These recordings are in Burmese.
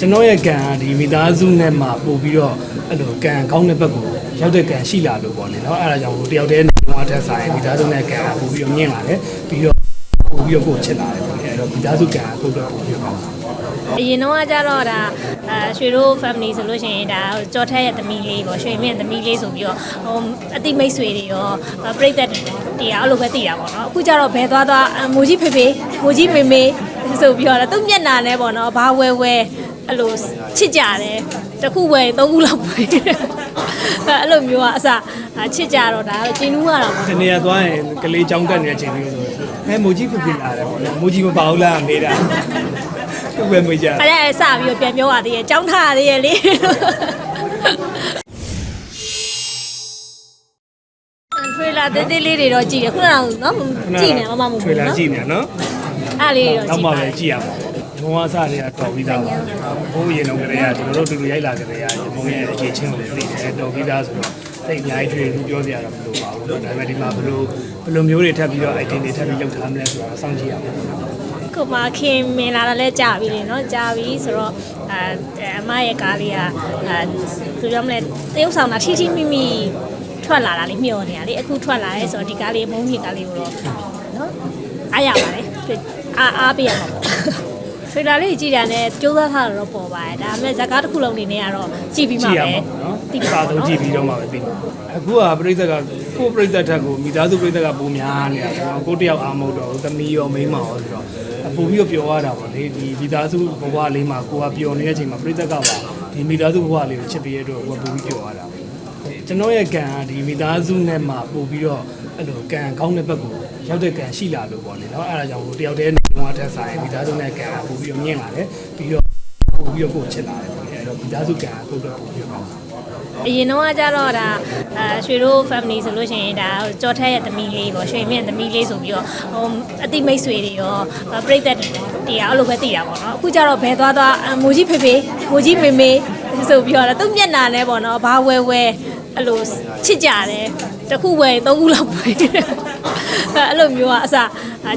ကျွန်တော်ရဲ့ကံကဒီမိသားစုနဲ့မှပို့ပြီးတော့အဲ့လိုကံကောင်းတဲ့ဘက်ကိုရောက်တဲ့ကံရှိလာလို့ပေါ့လေနော်အဲ့ဒါကြောင့်ဟိုတယောက်တည်းနေတော့တက်ဆိုင်မိသားစုနဲ့ကံကပို့ပြီးတော့မြင့်လာတယ်ပြီးတော့ပို့ပြီးတော့ကိုယ်ချစ်လာတယ်ပေါ့လေအဲ့တော့မိသားစုကံကကိုယ့်အတွက်ပို့ပြီးတော့အရင်တော့ကကြတော့ဒါအဲရွှေတို့ family ဆိုလို့ရှိရင်ဒါကြော်ထက်ရဲ့သမီးလေးပေါ့ရွှေမြင့်သမီးလေးဆိုပြီးတော့ဟိုအတိမိတ်ဆွေတွေရောပြိသက်တွေရောအဲ့လိုပဲတည်တာပေါ့နော်အခုကျတော့ဘဲသွားသွားမိုးကြီးဖေဖေမိုးကြီးမေမေဆိုပြီးတော့သူ့မျက်နှာနဲ့ပေါ့နော်ဘာဝဲဝဲ အဲ့လိုချစ်ကြတယ်တစ်ခုဝယ်သုံးခုလောက်ပဲအဲ့လိုမျိုးကအစချစ်ကြတော့ဒါကျင်းနူးရတာပေါ့ဒီနေရာသွားရင်ကလေးကြောင်းတက်နေတဲ့အချိန်မျိုးဆိုအဲမိုကြီးဖြစ်ဖြစ်လာတယ်ပေါ့နော်မိုကြီးမပါဘူးလားမေးတာသူ့ပဲမေးကြအဲ့ဒါစပြီးတော့ပြန်ပြောရသေးရဲ့ကြောင်းထားရသေးရဲ့လေထွေလာတေးသေးလေးတွေတော့ကြည့်တယ်ခုနကနော်ကြည့်နေမမမဟုတ်ထွေဘူးလာနော်ကြည့်နေနော်အဲ့လေးတွေတော့နောက်ကြည့်မှပါပဲကြည့်ရမှာပေါ့ ဘုံဝါစားတွေကတော်ပြီးသားပါဘိုးရင်လုံးကလေးကကျွန်တော်တို့တူတူရိုက်လာကြတဲ့ကဘုံရဲ့အခြေချင်းကိုလည်းသိတယ်တော်ပြီးသားဆိုတော့သိအများကြီးတွေ့လို့ပြောစရာတော့မလိုပါဘူးဒါပေမဲ့ဒီမှာဘလို့ဘလို့မျိုးတွေထပ်ပြီးတော့ item တွေထပ်ပြီးလောက်ထားမလဲဆိုတာစောင့်ကြည့်ရမှာပေါ့နော်ခုမှခင်မင်လာတာလဲကြာပြီလေနော်ကြာပြီဆိုတော့အဲအမရဲ့ကားလေးကအဲသူပြောမလဲတရုပ်ဆောင်တာထိထိမိမိထွက်လာတာလေးမျောနေရလေအခုထွက်လာရဲဆိုတော့ဒီကားလေးမုန်းကြီးကားလေးကိုတော့နော်အားရပါတယ်အားအားပေးရမှာပေါ့ ထွေလာလေးကြည့်တာနဲ့ကြိုးစားထားတာတော့ပေါ်ပါတယ်ဒါပေမဲ့ဇာတ်ကားတစ်ခုလုံးအနေနဲ့ကတော့ကြည့်ပြီးမှကြည့်ရပဲမှာနော်ဒီပါတော့ကြည့်ပြီးတော့မှပဲသိမှာအခုကပြိဿကကိုပြိဿထက်ကိုမိသားစုပြိဿကပုံများနေတာဆိုတော့ကိုတယောက်အာမဟုတ်တော့ဘူးသမီးရောမိန်းမရောဆိုတော့ပို့ပြီးတော့ပျော်ရတာပေါ့လေဒီမိသားစုဘဝလေးမှာကိုကပျော်နေတဲ့အချိန်မှာပြိဿကပါဒီမိသားစုဘဝလေးကိုချစ်ပေးရတော့ကိုကပို့ပြီးပျော်ရတာကျွန်တော်ရဲ့ကံကဒီမိသားစုနဲ့မှပို့ပြီးတော့ အဲ့လိုကံကောင်းတဲ့ဘက်ကိုရောက်တဲ့ကံရှိလာလို့ပေါ့လေနော်အဲ့ဒါကြောင့်ဟိုတယောက်တည်းနေတော့တက်ဆိုင်မိသားစုနဲ့ကံကပို့ပြီးတော့မြင့်လာတယ်ပြီးတော့ပို့ပြီးတော့ကိုယ်ချစ်လာတယ်ပေါ့လေအဲ့တော့မိသားစုကံကကိုယ့်အတွက်ပို့ပြီးတော့အရင်တော့ကကြတော့ဒါအဲရွှေတို့ family ဆိုလို့ရှိရင်ဒါကြော်ထက်ရဲ့သမီးလေးပေါ့ရွှေမြင့်သမီးလေးဆိုပြီးတော့ဟိုအတိမိတ်ဆွေတွေရောပြိသက်တွေရောအဲ့လိုပဲတည်တာပေါ့နော်အခုကျတော့ဘဲသွားသွားမိုးကြီးဖေဖေမိုးကြီးမေမေဆိုပြီးတော့သူ့မျက်နှာနဲ့ပေါ့နော်ဘာဝဲဝဲ အဲ့လိုချစ်ကြတယ်တစ်ခုဝယ်သုံးခုလောက်ပဲအဲ့လိုမျိုးကအစ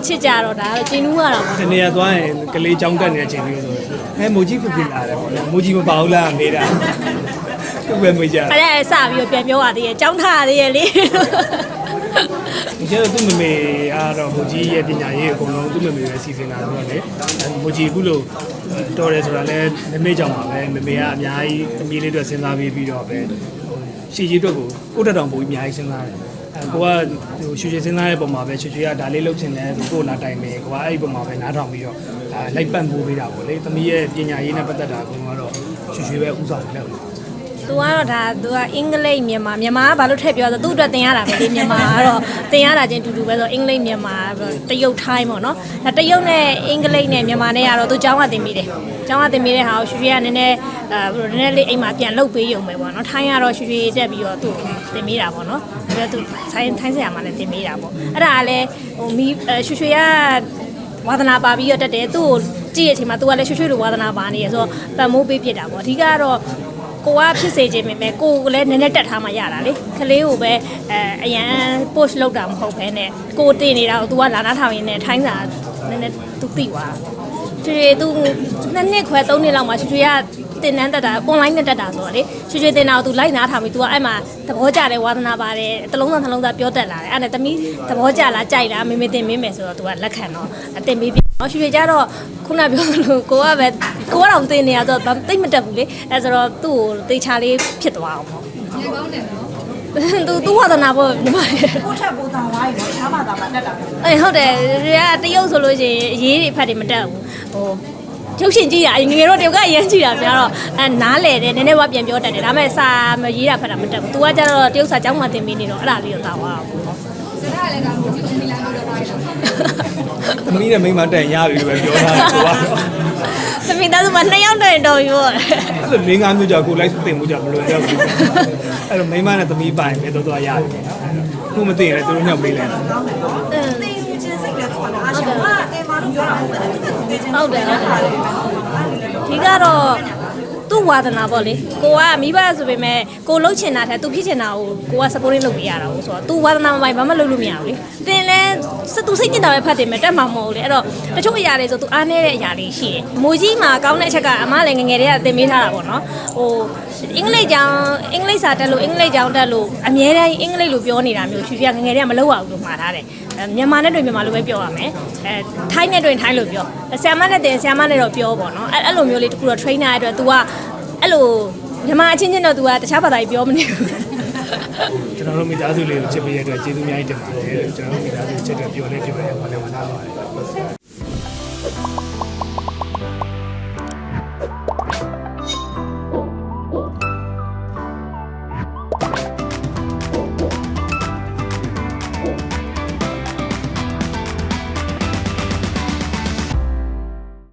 ချစ်ကြတော့ဒါကျင်းနူးရတာပေါ့ဒီနေရာသွားရင်ကလေးကြောင်းတက်နေတဲ့အချိန်မျိုးဆိုအဲမိုကြီးဖြစ်ဖြစ်လာတယ်ပေါ့နော်မိုကြီးမပါဘူးလားမေးတာသူ့ပဲမေးကြအဲ့ဒါစပြီးတော့ပြန်ပြောရသေးရဲ့ကြောင်းထားရသေးရဲ့လေဒီကျတော့သူ့မမေကတော့မိုကြီးရဲ့ပညာရေးအကုန်လုံးသူ့မမေပဲစီစဉ်တာဆိုတော့လေမိုကြီးအခုလို့တော်တယ်ဆိုတာလဲမမေကြောင်ပါပဲမမေကအများကြီးသမီးလေးတွေစဉ်းစားပြီးပြီးတော့ပဲ ရှည်ကြီးအတွက်ကိုကိုတက်တောင်ပိုကြီးအများကြီးစဉ်းစားတယ်အဲကိုကဟိုရွှေရွှေစဉ်းစားတဲ့ပုံမှာပဲရွှေရွှေကဒါလေးလုပ်ချင်တယ်သူကိုလာတိုင်မယ်ကိုကအဲ့ဒီပုံမှာပဲနားထောင်ပြီးတော့အဲလိုက်ပတ်ပိုးပေးတာပေါ့လေသမီးရဲ့ပညာရေးနဲ့ပတ်သက်တာကတော့ရွှေရွှေပဲဥဆောင်လုပ်တယ် သူကတော့ဒါသူကအင်္ဂလိပ်မြန်မာမြန်မာကဘာလို့ထည့်ပြောဆိုသူ့အတွက်သင်ရတာပဲလေမြန်မာကတော့သင်ရတာချင်းတူတူပဲဆိုအင်္ဂလိပ်မြန်မာတရုတ်ထိုင်းပေါ့နော်ဒါတရုတ်နဲ့အင်္ဂလိပ်နဲ့မြန်မာနဲ့ကတော့သူကျောင်းကသင်ပြီးတယ်ကျောင်းကသင်ပြီးတဲ့ဟာကိုရွှေရွှေကနည်းနည်းအဲနည်းနည်းလေးအိမ်မှာပြန်လှုပ်ပေးရုံပဲပေါ့နော်ထိုင်းကတော့ရွှေရွှေတက်ပြီးတော့သူ့သင်ပေးတာပေါ့နော်ဒါပေမဲ့သူထိုင်းထိုင်းဆရာမှလည်းသင်ပေးတာပေါ့အဲ့ဒါကလည်းဟိုမီရွှေရွှေကဝါသနာပါပြီးတော့တက်တယ်သူ့ကိုကြည့်ရတဲ့အချိန်မှာ तू ကလည်းရွှွှွှွလိုဝါသနာပါနေရဆိုတော့ပံမိုးပေးဖြစ်တာပေါ့အဓိကကတော့ ကိုကဖြစ်စေခြင်းပဲမဲ့ကိုကလည်းနည်းနည်းတက်ထားမှရတာလေကလေးကိုပဲအဲအရန် push လုပ်တာမဟုတ်ဘဲနဲ့ကိုတင်နေတာကို तू ကလာနာထောင်ရင်းနဲ့ထိုင်းစာနည်းနည်း तू သိသွားချွေ तू နှစ်နှစ်ခွဲသုံးနှစ်လောက်မှချွေချွေကတင်တန်းတက်တာ online နဲ့တက်တာဆိုတော့လေချွေချွေတင်တာကို तू လိုက်နားထောင်ပြီး तू ကအဲ့မှာသဘောကျတယ်ဝါသနာပါတယ်တလုံးသားနှလုံးသားပြောတတ်လာတယ်အဲ့ဒါသမီးသဘောကျလားကြိုက်လားမေမေတင်မင်းမယ်ဆိုတော့ तू ကလက်ခံတော့အတင်ပေး နော်ရွှေရွှေကြတော့ခုနပြောလို့ကိုကပဲကိုကတော့တင်နေရတော့တိတ်မတက်ဘူးလေအဲဆိုတော့သူ့ကိုတေချာလေးဖြစ်သွားအောင်ပေါ့ရေကောင်းတယ်နော်သူသူဝါသနာပေါ့ညီမလေးကိုထက်ပိုတောင်ဝိုင်းတော့ရှားမှသာမှတက်တာပဲအေးဟုတ်တယ်ဒီကတရုပ်ဆိုလို့ရှိရင်အရေးတွေဖတ်တယ်မတက်ဘူးဟိုကျုပ်ရှင်ကြည့်တာငငယ်တော့တယောက်ကအရင်ကြည့်တာများတော့အဲနားလေတယ်နည်းနည်းဝပြန်ပြောတတ်တယ်ဒါပေမဲ့စာမရေးတာဖတ်တာမတက်ဘူး तू ကကြတော့တရုပ်စာကျောင်းမှာသင်ပေးနေတော့အဲ့ဒါလေးတော့တာဝါဘူး စကားလည်းကမကြည့်ဘူးမိလာလို့တော့ပါတော့သမီးနဲ့မိန်းမတက်ရင်ရပြီပဲပြောတာကိုကတော့သမီးသားစုမှာနှစ်ယောက်တည်းတော်ပြီပေါ့အဲ့လိုလေးငါးမျိုးကြာကိုလိုက်တင်မှုကြာမလို့ရောက်ဘူးအဲ့လိုမိန်းမနဲ့သမီးပိုင်ပဲတော့တော့ရတယ်ခုမသိရင်လည်းသူတို့ညောက်ပေးလိုက်တာသိချင်းစိတ်လည်းပေါ်လာအားရှိမှာအဲမှာလို့ပြောတာဟုတ်တယ်သူသိချင်းဟုတ်တယ်ဟုတ်တယ်ဒီကတော့သူ့ဝ ဝါသနာပေါ့လေကိုကမိဘဆိုပေမဲ့ကိုလှုပ်ချင်တာထက်သူဖြစ်ချင်တာကိုကိုက supporting လုပ်ပေးရတာကိုဆိုတော့ तू ဝါသနာမပိုင်ဘာမှလုပ်လို့မရဘူးလေတင်လဲစသူစိတ်ကျင်တာပဲဖတ်တယ်မဲ့တက်မှာမဟုတ်ဘူးလေအဲ့တော့တချို့အရာတွေဆို तू အားနည်းတဲ့အရာတွေရှိတယ်မိုးကြီးမှာကောင်းတဲ့အချက်ကအမလည်းငယ်ငယ်တည်းကသင်ပေးထားတာပေါ့နော်ဟိုအင်္ဂလိပ်ကျောင်းအင်္ဂလိပ်စာတက်လို့အင်္ဂလိပ်ကျောင်းတက်လို့အမြဲတမ်းအင်္ဂလိပ်လိုပြောနေတာမျိုးဖြူဖြူကငယ်ငယ်တည်းကမလုပ်ရဘူးလို့မှာထားတယ်အဲမြန်မာနဲ့တွေ့မြန်မာလိုပဲပြောရမယ်အဲထိုင်းနဲ့တွေ့ထိုင်းလိုပြောဆရာမနဲ့တင်ဆရာမနဲ့တော့ပြောပေါ့နော်အဲ့အဲ့လိုမျိုးလေးတခုတော့ trainer အတွက် तू က အဲ့လိုမြန်မာအချင်းချင်းတော့ तू ကတခြားဘာသာကြီးပြောမနေဘူးကျွန်တော်တို့မိသားစုလေးကိုချစ်ပေးရတဲ့အတွက်ကျေးဇူးအများကြီးတင်ပါတယ်လို့ကျွန်တော်တို့မိသားစုချစ်တဲ့ပြောလဲပြောရဲဘာလဲမနာပါတယ်